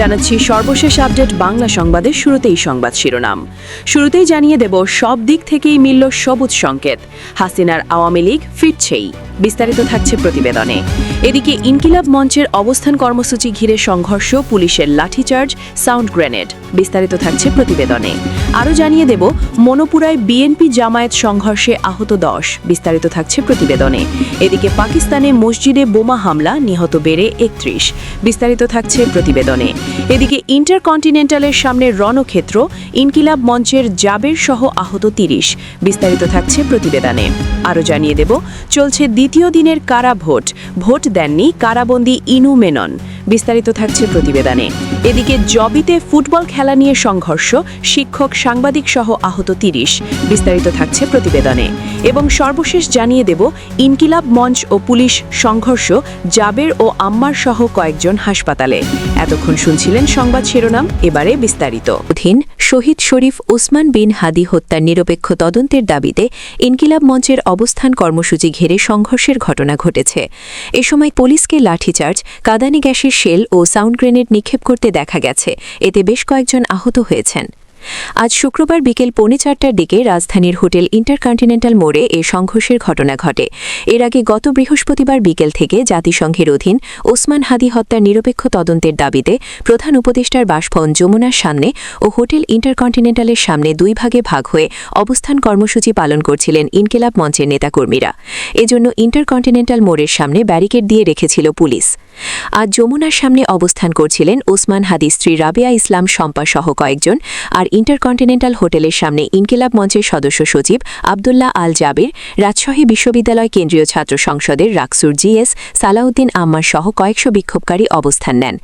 জানাচ্ছি সর্বশেষ আপডেট বাংলা সংবাদের শুরুতেই সংবাদ শিরোনাম। শুরুতেই জানিয়ে দেব, সব দিক থেকেই মিলল সবুজ সংকেত। হাসিনার আওয়ামী লীগ ফিরছেই। বিস্তারিত থাকছে প্রতিবেদনে। এদিকে ইনকিলাব মঞ্চের অবস্থান কর্মসূচি ঘিরে সংঘর্ষ, পুলিশের লাঠিচার্জ, সাউন্ড গ্রেনেড। বিস্তারিত থাকছে প্রতিবেদনে। আরও জানিয়ে দেব, মনোপুরায় বিএনপি জামায়াত সংঘর্ষে আহত দশ। বিস্তারিত থাকছে প্রতিবেদনে। এদিকে পাকিস্তানে মসজিদে বোমা হামলা, নিহত বেড়ে একত্রিশ। বিস্তারিত থাকছে প্রতিবেদনে। এদিকে ইন্টারকন্টিনেন্টালের সামনে রণক্ষেত্র, ইনকিলাব মঞ্চের জাবের সহ আহত তিরিশ। বিস্তারিত থাকছে প্রতিবেদনে। আরও জানিয়ে দেব, চলছে দ্বিতীয় দিনের কারা ভোট ভোট দেননি কারাবন্দি ইনু মেনন। বিস্তারিত থাকছে প্রতিবেদনে। এদিকে জবিতে ফুটবল খেলা নিয়ে সংঘর্ষ, শিক্ষক, সাংবাদিক সহ আহত তিরিশ। বিস্তারিত থাকছে প্রতিবেদনে। এবং সর্বশেষ জানিয়ে দেব, ইনকিলাব মঞ্চ ও পুলিশ সংঘর্ষ, জাবের ও আম্মার সহ কয়েকজন হাসপাতালে। এতক্ষণ শুনছিলেন সংবাদ শিরোনাম, এবারে বিস্তারিত। অধীন শহীদ শরীফ ওসমান বিন হাদি হত্যার নিরপেক্ষ তদন্তের দাবিতে ইনকিলাব মঞ্চের অবস্থান কর্মসূচি ঘিরে সংঘর্ষের ঘটনা ঘটেছে। এ সময় পুলিশকে লাঠিচার্জ, কাদানি গ্যাসের শেল ও সাউন্ড গ্রেনেড নিক্ষেপ করতে দেখা গেছে। এতে বেশ কয়েকজন আহত হয়েছেন। আজ শুক্রবার বিকেল পৌনে চারটার দিকে রাজধানীর হোটেল ইন্টারকন্টিনেন্টাল মোড়ে এ সংঘর্ষের ঘটনা ঘটে। এর আগে গত বৃহস্পতিবার বিকেল থেকে জাতিসংঘের অধীন ওসমান হাদি হত্যার নিরপেক্ষ তদন্তের দাবিতে প্রধান উপদেষ্টার বাসভবন যমুনার সামনে ও হোটেল ইন্টারকন্টিনেন্টালের সামনে দুই ভাগে ভাগ হয়ে অবস্থান কর্মসূচি পালন করছিলেন ইনকেলাব মঞ্চের নেতাকর্মীরা। এজন্য ইন্টারকন্টিনেন্টাল মোড়ের সামনে ব্যারিকেড দিয়ে রেখেছিল পুলিশ। আজ যমুনার সামনে অবস্থান করছিলেন ওসমান হাদি স্ত্রী রাবেয়া ইসলাম শম্পা সহ কয়েকজন। আর ইন্টারকন্টিনেন্টাল হোটেলের সামনে ইনকিলাব মঞ্চের সদস্য সচিব আবদুল্লাহ আল জাবির, রাজশাহী বিশ্ববিদ্যালয় কেন্দ্রীয় ছাত্র সংসদের রাকসুর জিএস সালাউদ্দিন আম্মার সহ কয়েকশো বিক্ষোভকারী অবস্থান নেন।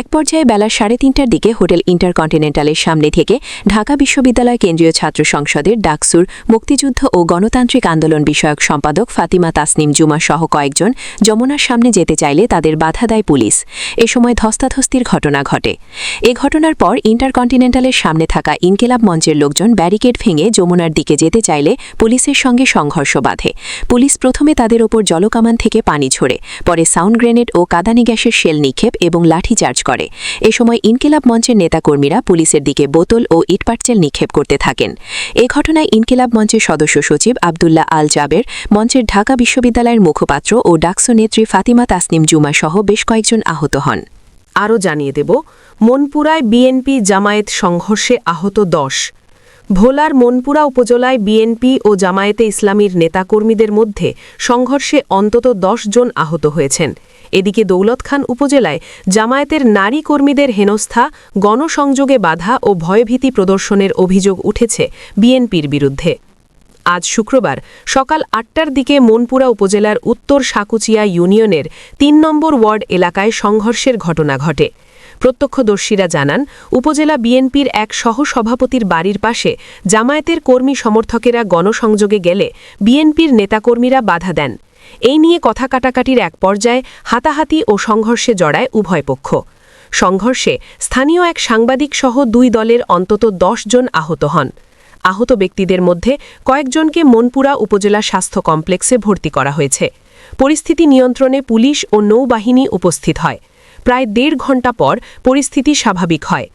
এক পর্যায়ে বেলা সাড়ে তিনটার দিকে হোটেল ইন্টারকন্টিনেন্টালের সামনে থেকে ঢাকা বিশ্ববিদ্যালয় কেন্দ্রীয় ছাত্র সংসদের ডাকসুর মুক্তিযুদ্ধ ও গণতান্ত্রিক আন্দোলন বিষয়ক সম্পাদক ফাতিমা তাসনিম জুমা সহ কয়েকজন যমুনার সামনে যেতে চাইলে তাদের বাধা দেয় পুলিশ। এ সময় ধস্তাধস্তির ঘটনা ঘটে। এ ঘটনার পর ইন্টারকন্টিনেন্টালের সামনে থাকা ইনকেলাব মঞ্চের লোকজন ব্যারিকেড ভেঙে যমুনার দিকে যেতে চাইলে পুলিশের সঙ্গে সংঘর্ষ বাধে। পুলিশ প্রথমে তাদের ওপর জলকামান থেকে পানি ছোড়ে পরে সাউন্ড গ্রেনেড ও কাদানি গ্যাসের শেল নিক্ষেপ এবং লাঠিচার্জ করে। এ সময় ইনকেলাব মঞ্চের নেতাকর্মীরা পুলিশের দিকে বোতল ও ইটপাটচেল নিক্ষেপ করতে থাকেন। এ ঘটনায় ইনকেলাব মঞ্চের সদস্য সচিব আবদুল্লাহ আল জাবের, মঞ্চের ঢাকা বিশ্ববিদ্যালয়ের মুখপাত্র ও ডাকসো নেত্রী ফাতিমা তাসনিম জুমা সহ বেশ কয়েকজন আহত হন। আরও জানিয়ে দেব, মনপুরায় বিএনপি জামায়াত সংঘর্ষে আহত দশ। ভোলার মনপুরা উপজেলায় বিএনপি ও জামায়াতে ইসলামীর নেতাকর্মীদের মধ্যে সংঘর্ষে অন্তত দশ জন আহত হয়েছেন। এদিকে দৌলত খান উপজেলায় জামায়াতের নারী কর্মীদের হেনস্থা, গণসংযোগে বাধা ও ভয়ভীতি প্রদর্শনের অভিযোগ উঠেছে বিএনপির বিরুদ্ধে। আজ শুক্রবার সকাল আটটার দিকে মনপুরা উপজেলার উত্তর সাকুচিয়া ইউনিয়নের তিন নম্বর ওয়ার্ড এলাকায় সংঘর্ষের ঘটনা ঘটে। প্রত্যক্ষদর্শীরা জানান, উপজেলা বিএনপির এক সহসভাপতির বাড়ির পাশে জামায়াতের কর্মী সমর্থকেরা গণসংযোগে গেলে বিএনপির নেতাকর্মীরা বাধা দেন। এই নিয়ে কথা কাটাকাটির এক পর্যায়ে হাতাহাতি ও সংঘর্ষে জড়ায় উভয় পক্ষ। সংঘর্ষে স্থানীয় এক সাংবাদিক সহ দুই দলের অন্তত দশ জন আহত হন। আহত ব্যক্তিদের মধ্যে কয়েকজনকে মনপুরা উপজেলা স্বাস্থ্য কমপ্লেক্সে ভর্তি করা হয়েছে। পরিস্থিতি নিয়ন্ত্রণে পুলিশ ও নৌবাহিনী উপস্থিত হয়। প্রায় দেড় ঘণ্টা পর পরিস্থিতি স্বাভাবিক হয়।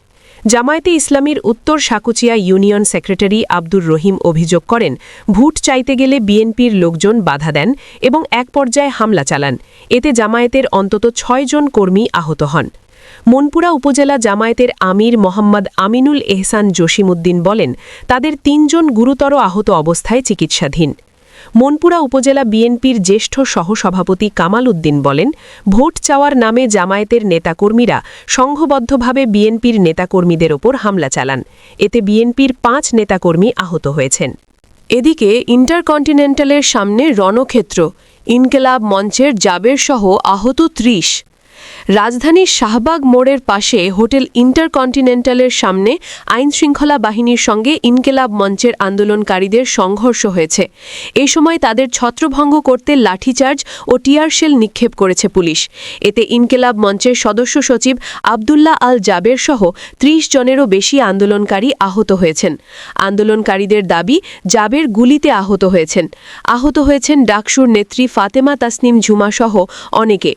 জামায়াতে ইসলামীর উত্তর সাকুচিয়া ইউনিয়ন সেক্রেটারি আব্দুর রহিম অভিযোগ করেন, ভোট চাইতে গেলে বিএনপির লোকজন বাধা দেন এবং এক পর্যায়ে হামলা চালান। এতে জামায়াতের অন্তত ছয়জন কর্মী আহত হন। মনপুরা উপজেলা জামায়াতের আমির মোহাম্মদ আমিনুল এহসান জসিমুদ্দিন বলেন, তাদের তিনজন গুরুতর আহত অবস্থায় চিকিৎসাধীন। মনপুরা উপজেলা বিএনপির জ্যেষ্ঠ সহসভাপতি কামাল উদ্দিন বলেন, ভোট চাওয়ার নামে জামায়াতের নেতাকর্মীরা সংঘবদ্ধভাবে বিএনপির নেতাকর্মীদের ওপর হামলা চালান। এতে বিএনপির পাঁচ নেতাকর্মী আহত হয়েছেন। এদিকে ইন্টারকন্টিনেন্টালের সামনে রণক্ষেত্র, ইনকেলাব মঞ্চের জাবের সহ আহত ত্রিশ। রাজধানীর শাহবাগ মোড়ের পাশে হোটেল ইন্টারকন্টিনেন্টালের সামনে আইনশৃঙ্খলা বাহিনীর সঙ্গে ইনকেলাব মঞ্চের আন্দোলনকারীদের সংঘর্ষ হয়েছে। এ সময় তাদের ছত্রভঙ্গ করতে লাঠিচার্জ ও টিয়ারশেল নিক্ষেপ করেছে পুলিশ। এতে ইনকেলাব মঞ্চের সদস্য সচিব আবদুল্লাহ আল জাবের সহ ত্রিশ জনেরও বেশি আন্দোলনকারী আহত হয়েছেন। আন্দোলনকারীদের দাবি, জাবের গুলিতে আহত হয়েছেন। আহত হয়েছেন ডাকসুর নেত্রী ফাতেমা তাসনিম ঝুমা সহ অনেকে।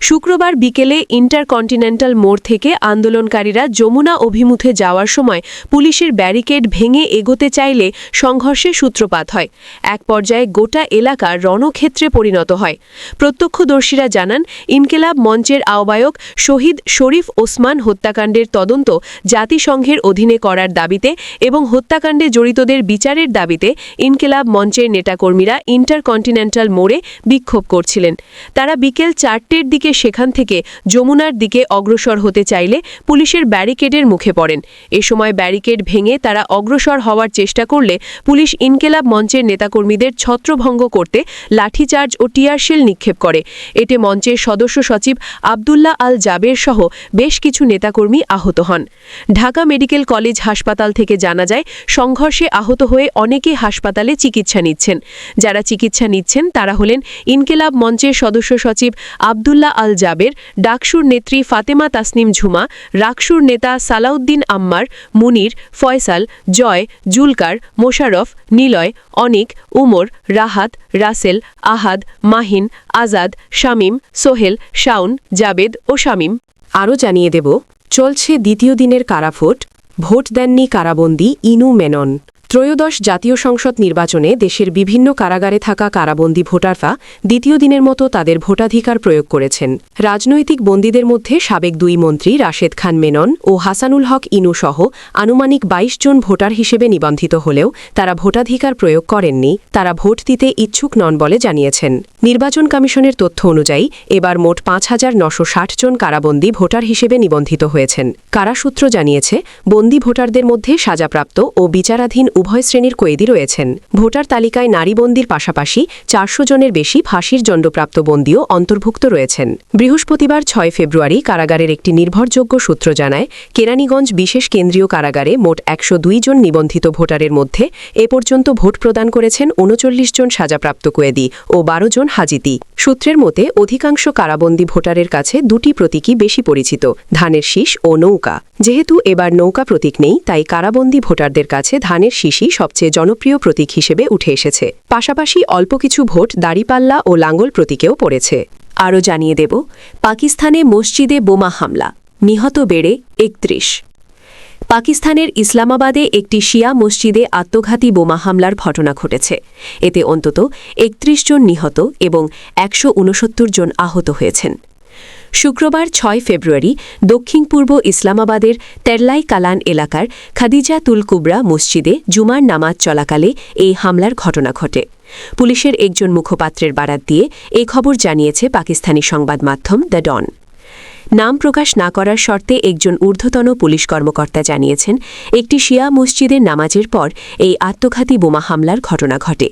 শুক্রবার বিকেলে ইন্টারকন্টিনেন্টাল মোড় থেকে আন্দোলনকারীরা যমুনা অভিমুখে যাওয়ার সময় পুলিশের ব্যারিকেড ভেঙে এগোতে চাইলে সংঘর্ষের সূত্রপাত হয়। এক পর্যায়ে গোটা এলাকা রণক্ষেত্রে পরিণত হয়। প্রত্যক্ষদর্শীরা জানান, ইনকেলাব মঞ্চের আহ্বায়ক শহীদ শরীফ ওসমান হত্যাকাণ্ডের তদন্ত জাতিসংঘের অধীনে করার দাবিতে এবং হত্যাকাণ্ডে জড়িতদের বিচারের দাবিতে ইনকেলাব মঞ্চের নেতাকর্মীরা ইন্টারকন্টিনেন্টাল মোড়ে বিক্ষোভ করছিলেন। তারা বিকেল চারটের দিকে সেখান থেকে যমুনার দিকে অগ্রসর হতে চাইলে পুলিশের ব্যারিকেডের মুখে পড়েন। এ সময় ব্যারিকেড ভেঙে তারা অগ্রসর হওয়ার চেষ্টা করলে পুলিশ ইনকেলাব মঞ্চের নেতাকর্মীদের ছত্রভঙ্গ করতে লাঠিচার্জ ও টিয়ারশেল নিক্ষেপ করে। এতে মঞ্চের সদস্য সচিব আবদুল্লাহ আল জাবের সহ বেশ কিছু নেতাকর্মী আহত হন। ঢাকা মেডিকেল কলেজ হাসপাতাল থেকে জানা যায়, সংঘর্ষে আহত হয়ে অনেকে হাসপাতালে চিকিৎসা নিচ্ছেন। যারা চিকিৎসা নিচ্ছেন তারা হলেন ইনকেলাব মঞ্চের সদস্য সচিব আবদুল্লাহ আল জাবের, ডাকসুর নেত্রী ফাতেমা তাসনিম ঝুমা, রাকসুর নেতা সালাউদ্দিন আম্মার, মুনির, ফয়সাল, জয়, জুলকার মোশারফ নিলয়, অনিক, উমর, রাহাত, রাসেল, আহাদ, মাহিন, আজাদ, শামীম, সোহেল শাউন জাবেদ ও শামীম। আরও জানিয়ে দেব, চলছে দ্বিতীয় দিনের কারাভোট ভোট দেননি কারাবন্দী ইনু মেনন। ত্রয়োদশ জাতীয় সংসদ নির্বাচনে দেশের বিভিন্ন কারাগারে থাকা কারাবন্দী ভোটাররা দ্বিতীয় দিনের মতো তাদের ভোটাধিকার প্রয়োগ করেছেন। রাজনৈতিক বন্দীদের মধ্যে সাবেক দুই মন্ত্রী রাশেদ খান মেনন ও হাসানুল হক ইনু সহ আনুমানিক ২২ জন ভোটার হিসেবে নিবন্ধিত হলেও তারা ভোটাধিকার প্রয়োগ করেননি। তারা ভোট দিতে ইচ্ছুক নন বলে জানিয়েছেন। নির্বাচন কমিশনের তথ্য অনুযায়ী এবার মোট পাঁচ হাজার নশো জন কারাবন্দী ভোটার হিসেবে নিবন্ধিত হয়েছেন। কারাসূত্র জানিয়েছে, বন্দী ভোটারদের মধ্যে সাজাপ্রাপ্ত ও বিচারাধীন উভয় শ্রেণির কয়েদি রয়েছেন। ভোটার তালিকায় নারী বন্দির পাশাপাশি চারশো জনের বেশি ফাঁসির দণ্ডপ্রাপ্ত বন্দীও অন্তর্ভুক্ত রয়েছেন। বৃহস্পতিবার ছয় ফেব্রুয়ারি কারাগারের একটি নির্ভরযোগ্য সূত্র জানায়, কেরানীগঞ্জ বিশেষ কেন্দ্রীয় কারাগারে মোট একশো জন নিবন্ধিত ভোটারের মধ্যে এ পর্যন্ত ভোট প্রদান করেছেন উনচল্লিশ জন সাজাপ্রাপ্ত কয়েদি ও বারো জন হাজিতি। সূত্রের মতে, অধিকাংশ কারাবন্দী ভোটারের কাছে দুটি প্রতীকই বেশি পরিচিত, ধানের শীষ ও নৌকা। যেহেতু এবার নৌকা প্রতীক নেই, তাই কারাবন্দী ভোটারদের কাছে ধানের শীষই সবচেয়ে জনপ্রিয় প্রতীক হিসেবে উঠে এসেছে। পাশাপাশি অল্প কিছু ভোট দাড়িপাল্লা ও লাঙ্গল প্রতীকেও পড়েছে। আরও জানিয়ে দেব, পাকিস্তানে মসজিদে বোমা হামলা, নিহত বেড়ে একত্রিশ। পাকিস্তানের ইসলামাবাদে একটি শিয়া মসজিদে আত্মঘাতী বোমা হামলার ঘটনা ঘটেছে। এতে অন্তত একত্রিশ জন নিহত এবং একশ উনসত্তর জন আহত হয়েছেন। শুক্রবার ছয় ফেব্রুয়ারি দক্ষিণ পূর্ব ইসলামাবাদের তেরলাই কালান এলাকার খাদিজা তুল কুবরা মসজিদে জুমার নামাজ চলাকালে এই হামলার ঘটনা ঘটে। পুলিশের একজন মুখপাত্রের বারাত দিয়ে এ খবর জানিয়েছে পাকিস্তানি সংবাদ মাধ্যম দ্য ডন। নাম প্রকাশ না করার শর্তে একজন ঊর্ধ্বতন পুলিশ কর্মকর্তা জানিয়েছেন, একটি শিয়া মসজিদের নামাজের পর এই আত্মঘাতী বোমা হামলার ঘটনা ঘটে।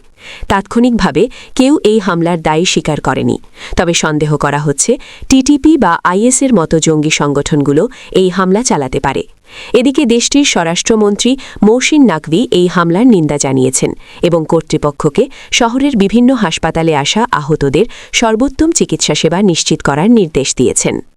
তাৎক্ষণিকভাবে কেউ এই হামলার দায়ী স্বীকার করেনি। তবে সন্দেহ করা হচ্ছে, টিটিপি বা আইএসের মতো জঙ্গি সংগঠনগুলো এই হামলা চালাতে পারে। এদিকে দেশটির স্বরাষ্ট্রমন্ত্রী মৌসিন নাকভি এই হামলার নিন্দা জানিয়েছেন এবং কর্তৃপক্ষকে শহরের বিভিন্ন হাসপাতালে আসা আহতদের সর্বোত্তম চিকিৎসা সেবা নিশ্চিত করার নির্দেশ দিয়েছেন।